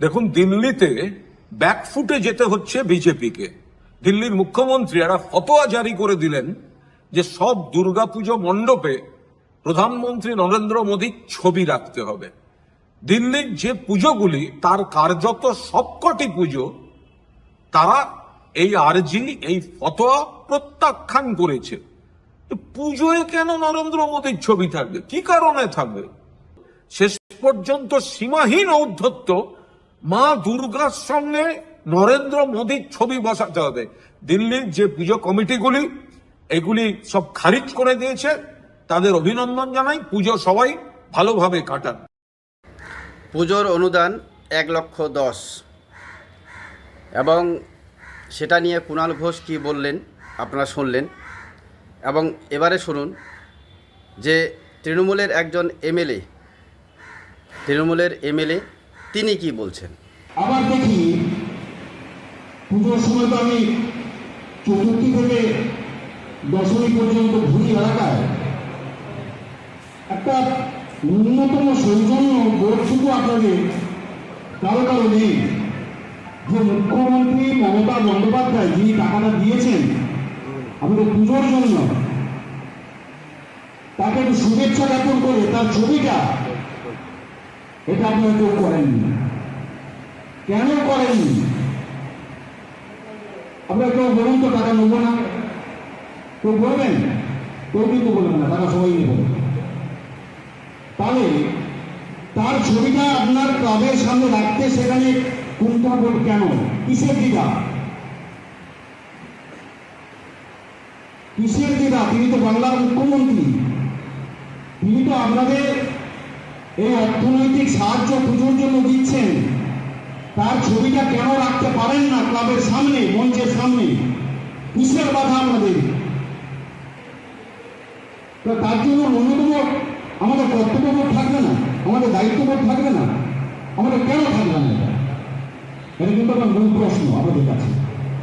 দেখুন, দিল্লিতে ব্যাকফুটে যেতে হচ্ছে বিজেপিকে। দিল্লির মুখ্যমন্ত্রী এরা ফতোয়া জারি করে দিলেন যে সব দুর্গাপুজো মণ্ডপে প্রধানমন্ত্রী নরেন্দ্র মোদীর ছবি রাখতে হবে। দিল্লির যে পুজোগুলি, তার কার্যত সবকটি পুজো, তারা এই আরজি, এই ফতোয়া প্রত্যাখ্যান করেছে। পুজোয় কেন নরেন্দ্র মোদীর ছবি থাকবে? কি কারণে থাকবে? শেষ পর্যন্ত সীমাহীন ঔদ্ধত্য মা দুর্গার সঙ্গে নরেন্দ্র মোদীর ছবি বসাতে হবে। দিল্লির যে পুজো কমিটিগুলি, এগুলি সব খারিজ করে দিয়েছে। তাদের অভিনন্দন জানাই। পুজো সবাই ভালোভাবে কাটান। পুজোর অনুদান এক লক্ষ দশ। এবং সেটা নিয়ে কুণাল ঘোষ কি বললেন, আপনারা শুনলেন। এবং এবারে শুনুন যে তৃণমূলের একজন এমএলএ, তৃণমূলের এমএলএ তিনি কি বলছেন? আবার দেখি, পুজোর সময় তো আমি চতুর্থী থেকে দশমী পর্যন্ত ঘুরি এলাকায়। একটা ন্যূনতম সৌজন্য বোধ শুধু আপনাদের কারও কারও নেই। যে মুখ্যমন্ত্রী মমতা বন্দ্যোপাধ্যায় যিনি টাকাটা দিয়েছেন আমাদের পুজোর জন্য, তাকে একটু শুভেচ্ছা জ্ঞাপন করে তার ছবিটা এটা আপনারা কেউ করেননি। কেন করেননি? আপনারা কেউ বলুন তো টাকা নেব না? কেউ বলবেন? কেউ কিন্তু বলবেন না, টাকা সবাই নেব। তাহলে তার ছবিটা আপনার ক্লাবের সামনে রাখতে সেখানে কুণ্ঠা বোধ কেন? কিসের দিদা কিসের দিদা তিনি তো বাংলার মুখ্যমন্ত্রী। তিনি তো আপনাদের এই অর্থনৈতিক সাহায্য পুজোর জন্য দিচ্ছেন। তার ছবিটা কেন রাখতে পারেন না ক্লাবের সামনে, মঞ্চের সামনে? কিসের বাধা আমাদের। তার জন্য ন্যূনতম আমাদের কর্তব্যবোধ থাকবে না, আমাদের দায়িত্ববোধ থাকবে না, আমাদের কেন থাকবে না? এটা এটা কিন্তু একটা মূল প্রশ্ন আমাদের কাছে।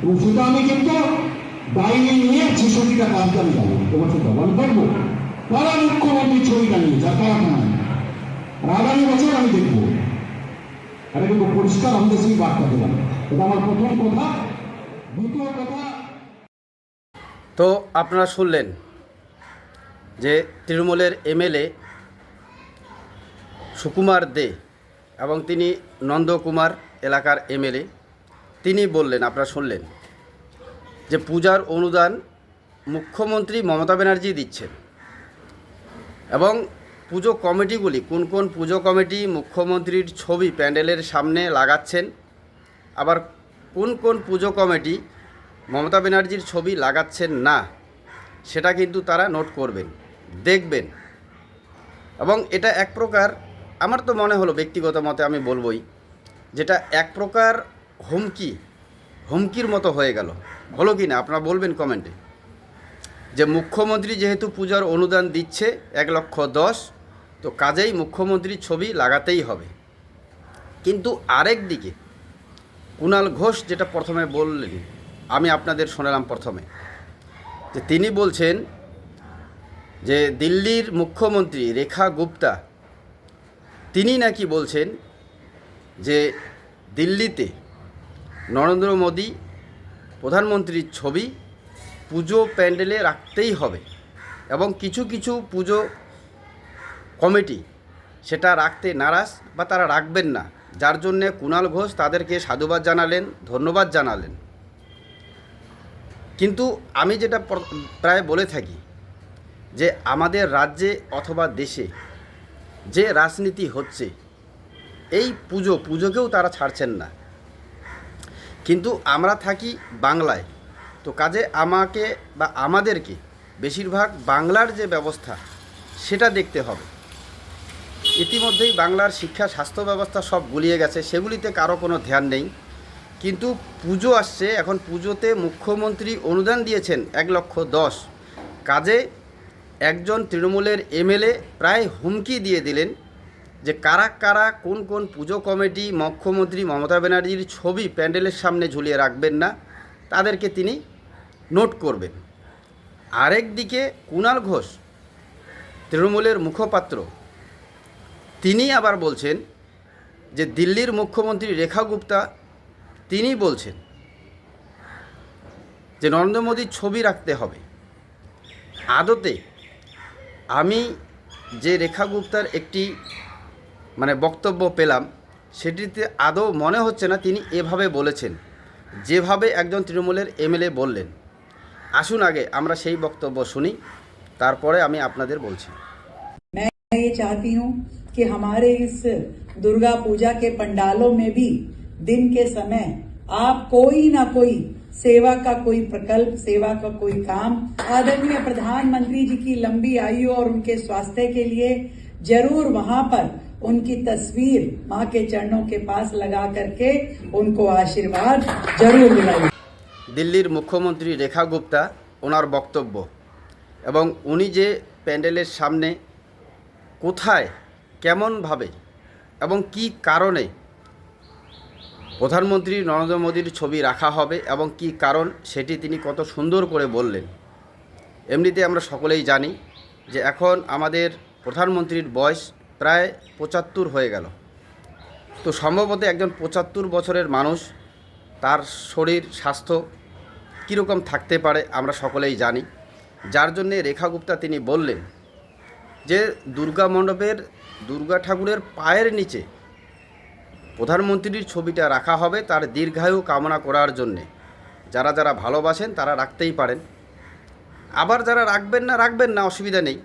এবং সেটা আমি কিন্তু বাইরে নিয়ে ছেষট্টিটা কাজটা আমি যাব, তোমার সাথে আমি দেখব কারা মুখ্যমন্ত্রীর ছবিটা নিয়ে যা কারা কেন আর আগামী বছর আমি দেখব। এটা কিন্তু পরিষ্কার আমাদের সেই বার্তা দিলাম এটা আমার প্রথম কথা। দ্বিতীয় কথা, তো আপনারা শুনলেন যে তৃণমূলের এমএলএ সুকুমার দে এবং তিনি নন্দকুমার এলাকার এমএলএ। তিনি বললেন, আপনারা শুনলেন, যে পূজার অনুদান মুখ্যমন্ত্রী মমতা ব্যানার্জি দিচ্ছেন এবং পুজো কমিটিগুলি কোন কোন পুজো কমিটি মুখ্যমন্ত্রীর ছবি প্যান্ডেলের সামনে লাগাচ্ছেন? আবার কোন কোন পুজো কমিটি মমতা ব্যানার্জির ছবি লাগাচ্ছেন না? সেটা কিন্তু তারা নোট করবেন, দেখবেন। এবং এটা এক প্রকার, আমার তো মনে হলো ব্যক্তিগত মতে আমি বলবই, যেটা এক প্রকার হুমকি, হুমকির মতো হয়ে গেল। হলো কি না? আপনারা বলবেন কমেন্টে। যে মুখ্যমন্ত্রী যেহেতু পূজার অনুদান দিচ্ছে এক লক্ষ দশ তো কাজেই মুখ্যমন্ত্রীর ছবি লাগাতেই হবে। কিন্তু আরেক দিকে কুণাল ঘোষ যেটা প্রথমে বললেন, আমি আপনাদের শোনালাম প্রথমে, যে তিনি বলছেন যে দিল্লির মুখ্যমন্ত্রী রেখা গুপ্তা, তিনি নাকি বলছেন যে দিল্লিতে নরেন্দ্র মোদী প্রধানমন্ত্রীর ছবি পুজো প্যান্ডেলে রাখতেই হবে এবং কিছু কিছু পুজো কমিটি, সেটা রাখতে নারাজ বা তারা রাখবেন না। যার জন্যে কুণাল ঘোষ তাদেরকে সাধুবাদ জানালেন, ধন্যবাদ জানালেন। কিন্তু আমি যেটা প্রায় বলে থাকি যে আমাদের রাজ্যে অথবা দেশে যে রাজনীতি হচ্ছে, এই পুজো, পুজোকেও তারা ছাড়ছেন না। কিন্তু আমরা থাকি বাংলায়, তো কাজে আমাকে বা আমাদেরকে বেশিরভাগ বাংলার যে ব্যবস্থা, সেটা দেখতে হবে। ইতিমধ্যেই বাংলার শিক্ষা, স্বাস্থ্য ব্যবস্থা সব গুলিয়ে গেছে। সেগুলিতে কারও কোনো ধ্যান নেই। কিন্তু পুজো আসছে। এখন পুজোতে মুখ্যমন্ত্রী অনুদান দিয়েছেন এক লক্ষ দশ। কাজে একজন তৃণমূলের এমএলএ প্রায় হুমকি দিয়ে দিলেন যে কারা কারা কোন কোন পুজো কমিটি, মুখ্যমন্ত্রী মমতা ব্যানার্জির ছবি প্যান্ডেলের সামনে ঝুলিয়ে রাখবেন না, তাদেরকে তিনি নোট করবেন। আরেক দিকে কুণাল ঘোষ, তৃণমূলের মুখপাত্র তিনি আবার বলছেন যে দিল্লির মুখ্যমন্ত্রী রেখা গুপ্তা তিনি বলছেন যে নরেন্দ্র মোদীর ছবি রাখতে হবে আদতে আমি যে রেখা গুপ্তার একটি মানে বক্তব্য পেলাম সেটিতে আদৌ মনে হচ্ছে না তিনি এভাবে বলেছেন যেভাবে একজন তৃণমূলের এমএলএ বললেন আসুন আগে আমরা সেই বক্তব্য শুনি তারপরে আমি আপনাদের বলছি मैं ये चाहती हूँ कि हमारे इस दुर्गा पूजा के पंडालों में भी दिन के समय आप कोई ना कोई सेवा का कोई प्रकल्प सेवा का कोई काम आदरणीय प्रधानमंत्री जी की लंबी आयु और उनके स्वास्थ्य के लिए जरूर वहां पर उनकी तस्वीर माँ के चरणों के पास लगा करके उनको आशीर्वाद जरूर दिलाइए দিল্লির মুখ্যমন্ত্রী রেখা গুপ্তা ওনার বক্তব্য এবং উনি যে প্যান্ডেলের সামনে কোথায় কেমনভাবে এবং কি কারণে প্রধানমন্ত্রী নরেন্দ্র মোদীর ছবি রাখা হবে এবং কি কারণ সেটি তিনি কত সুন্দর করে বললেন, এমনিতে আমরা সকলেই জানি যে এখন আমাদের প্রধানমন্ত্রীর বয়স প্রায় পঁচাত্তর হয়ে গেল। তো সম্ভবত একজন পঁচাত্তর বছরের মানুষ তার শরীর, স্বাস্থ্য কীরকম থাকতে পারে আমরা সকলেই জানি। যার জন্যে রেখা গুপ্তা তিনি বললেন যে দুর্গা মণ্ডপের দুর্গা ঠাকুরের পায়ের নিচে প্রধানমন্ত্রীর ছবিটা রাখা হবে তার দীর্ঘায়ু কামনা করার জন্যে। যারা যারা ভালোবাসেন তারা রাখতেই পারেন। আবার যারা রাখবেন না রাখবেন না, অসুবিধা নেই।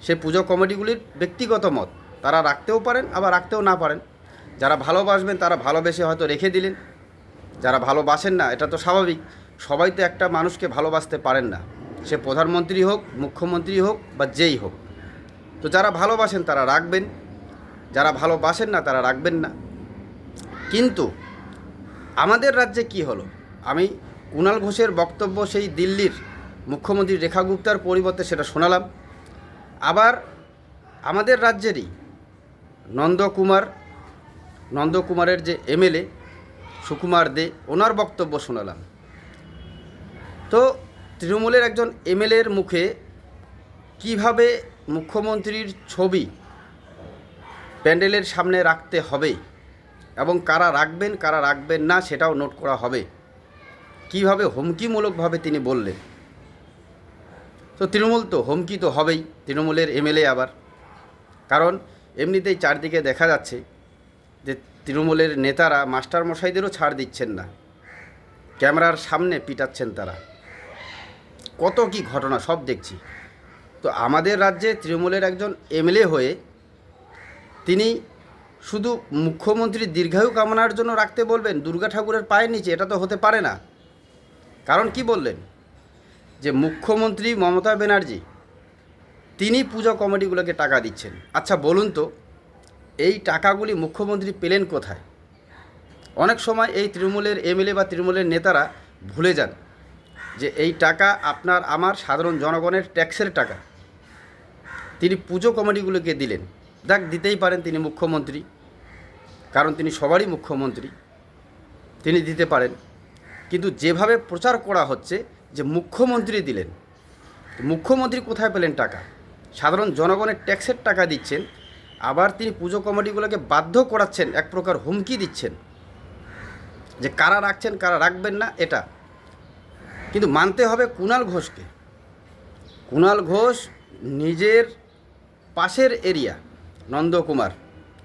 সে পুজো কমিটিগুলির ব্যক্তিগত মত, তারা রাখতেও পারেন, আবার রাখতেও না পারেন। যারা ভালোবাসবেন তারা ভালোবেসে হয়তো রেখে দিলেন। যারা ভালোবাসেন না, এটা তো স্বাভাবিক। সবাই তো একটা মানুষকে ভালোবাসতে পারেন না। সে প্রধানমন্ত্রী হোক, মুখ্যমন্ত্রী হোক বা যেই হোক। তো যারা ভালোবাসেন তারা রাখবেন, যারা ভালোবাসেন না তারা রাখবেন না। কিন্তু আমাদের রাজ্যে কি হলো? আমি কুণাল ঘোষের বক্তব্য সেই দিল্লির মুখ্যমন্ত্রী রেখা গুপ্তার পরিবর্তে সেটা শোনালাম। আবার আমাদের রাজ্যেরই নন্দকুমার, নন্দকুমারের যে এমএলএ সুকুমার দে, ওনার বক্তব্য শোনালাম। তো তৃণমূলের একজন এমএলএর মুখে কীভাবে মুখ্যমন্ত্রীর ছবি প্যান্ডেলের সামনে রাখতে হবে এবং কারা রাখবেন কারা রাখবেন না সেটাও নোট করা হবে। কীভাবে হুমকিমূলকভাবে তিনি বললেন? তো তৃণমূল তো হুমকি তো হবেই, তৃণমূলের এমএলএ আবার। কারণ এমনিতেই চারদিকে দেখা যাচ্ছে যে তৃণমূলের নেতারা মাস্টার মশাইদেরও ছাড় দিচ্ছেন না। ক্যামেরার সামনে পিটাচ্ছেন তারা। কত কি ঘটনা সব দেখছি। তো আমাদের রাজ্যে তৃণমূলের একজন এমএলএ হয়ে তিনি শুধু মুখ্যমন্ত্রীর দীর্ঘায়ু কামনার জন্য রাখতে বলবেন, দুর্গা ঠাকুরের পায়ের নিচে, এটা তো হতে পারে না। কারণ কি বললেন? যে মুখ্যমন্ত্রী মমতা ব্যানার্জি, তিনি পূজা কমিটিগুলোকে টাকা দিচ্ছেন। আচ্ছা বলুন তো, এই টাকাগুলি মুখ্যমন্ত্রী পেলেন কোথায়? অনেক সময় এই তৃণমূলের এমএলএ বা তৃণমূলের নেতারা ভুলে যান যে এই টাকা আপনার, আমার সাধারণ জনগণের ট্যাক্সের টাকা। তিনি পুজো কমিটিগুলোকে দিলেন। দেখ, দিতেই পারেন তিনি মুখ্যমন্ত্রী। কারণ তিনি সবারই মুখ্যমন্ত্রী। তিনি দিতে পারেন। কিন্তু যেভাবে প্রচার করা হচ্ছে, যে মুখ্যমন্ত্রী দিলেন, মুখ্যমন্ত্রী কোথায় পেলেন টাকা? সাধারণ জনগণের ট্যাক্সের টাকা দিচ্ছেন, আবার তিনি পুজো কমিটিগুলোকে বাধ্য করাচ্ছেন, এক প্রকার হুমকি দিচ্ছেন, যে কারা রাখছেন, কারা রাখবেন না, এটা। কিন্তু মানতে হবে কুণাল ঘোষকে। কুণাল ঘোষ নিজের পাশের এরিয়া, নন্দকুমার।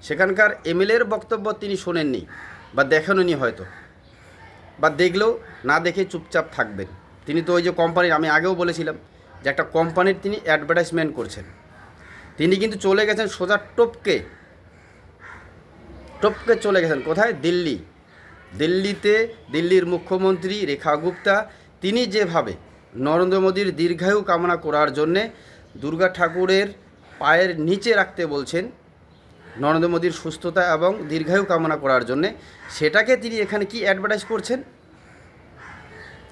সেখানকার এমএলএর বক্তব্য তিনি শোনেননি বা দেখেননি হয়তো। বা দেখলেও না দেখে চুপচাপ থাকবেন। তিনি তো ওই যে কোম্পানির, আমি আগেও বলেছিলাম যে একটা কোম্পানির তিনি অ্যাডভার্টাইজমেন্ট করছেন। তিনি কিন্তু চলে গেছেন সোজা টপকে। টপকে চলে গেছেন কোথায়? দিল্লি। দিল্লিতে দিল্লির মুখ্যমন্ত্রী রেখা গুপ্তা, তিনি যেভাবে নরেন্দ্র মোদীর দীর্ঘায়ু কামনা করার জন্যে দুর্গা ঠাকুরের পায়ের নিচে রাখতে বলছেন নরেন্দ্র মোদীর সুস্থতা এবং দীর্ঘায়ু কামনা করার জন্যে। সেটাকে তিনি এখানে কি অ্যাডভার্টাইজ করছেন?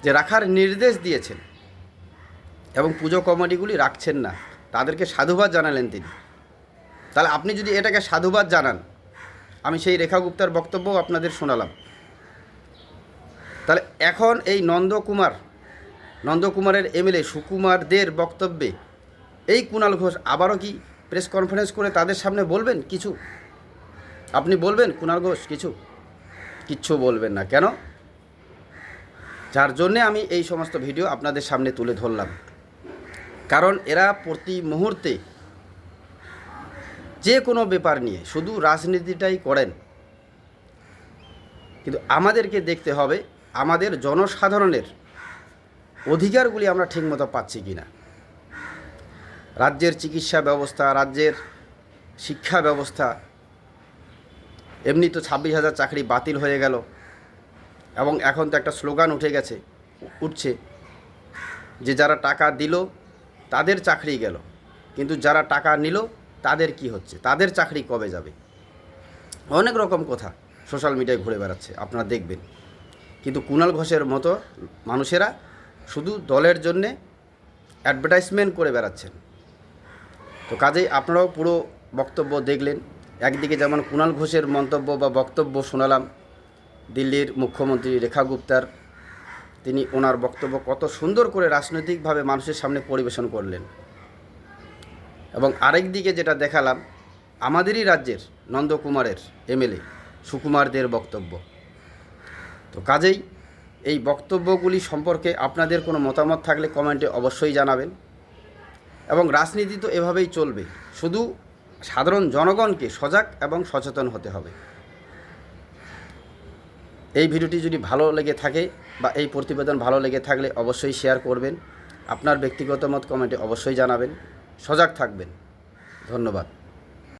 যে রাখার নির্দেশ দিয়েছেন এবং পুজো কমিটিগুলি রাখছেন না। তাদেরকে সাধুবাদ জানালেন তিনি। তাহলে আপনি যদি এটাকে সাধুবাদ জানান, আমি সেই রেখা গুপ্তার বক্তব্য আপনাদের শোনালাম। তাহলে এখন এই নন্দকুমার নন্দকুমারের এমএলএ সুকুমার দের বক্তব্যে এই কুণাল ঘোষ আবারও কি প্রেস কনফারেন্স করে তাদের সামনে বলবেন কিছু? আপনি বলবেন কুণাল ঘোষ কিছু? কিচ্ছু বলবেন না। কেন? যার জন্যে আমি এই সমস্ত ভিডিও আপনাদের সামনে তুলে ধরলাম। কারণ এরা প্রতি মুহূর্তে যে কোনো ব্যাপার নিয়ে শুধু রাজনীতিটাই করেন। কিন্তু আমাদেরকে দেখতে হবে আমাদের জনসাধারণের অধিকারগুলি আমরা ঠিকমতো পাচ্ছি কি না রাজ্যের চিকিৎসা ব্যবস্থা, রাজ্যের শিক্ষা ব্যবস্থা। এমনি তো ছাব্বিশ হাজার চাকরি বাতিল হয়ে গেল এবং এখন তো একটা স্লোগান উঠে গেছে, উঠছে যে যারা টাকা দিল তাদের চাকরি গেল, কিন্তু যারা টাকা নিল তাদের কি হচ্ছে? তাদের চাকরি কবে যাবে? অনেক রকম কথা সোশ্যাল মিডিয়ায় ঘুরে বেড়াচ্ছে, আপনারা দেখবেন। কিন্তু কুণাল ঘোষের মতো মানুষেরা শুধু দলের জন্যে অ্যাডভার্টাইজমেন্ট করে বেড়াচ্ছেন। তো কাজেই আপনারাও পুরো বক্তব্য দেখলেন। একদিকে যেমন কুণাল ঘোষের মন্তব্য বা বক্তব্য শোনালাম দিল্লির মুখ্যমন্ত্রী রেখা গুপ্তার, তিনি ওনার বক্তব্য কত সুন্দর করে রাজনৈতিকভাবে মানুষের সামনে পরিবেশন করলেন। এবং আরেক দিকে যেটা দেখালাম, আমাদেরই রাজ্যের নন্দকুমারের এমএলএ সুকুমারদের বক্তব্য। তো কাজেই এই বক্তব্যগুলি সম্পর্কে আপনাদের কোনো মতামত থাকলে কমেন্টে অবশ্যই জানাবেন। এবং রাজনীতি তো এভাবেই চলবে। শুধু সাধারণ জনগণকে সজাগ এবং সচেতন হতে হবে। এই ভিডিওটি যদি ভালো লেগে থাকে বা এই প্রতিবেদন ভালো লেগে থাকলে অবশ্যই শেয়ার করবেন। আপনার ব্যক্তিগত মত কমেন্টে অবশ্যই জানাবেন। সজাগ থাকবেন। ধন্যবাদ।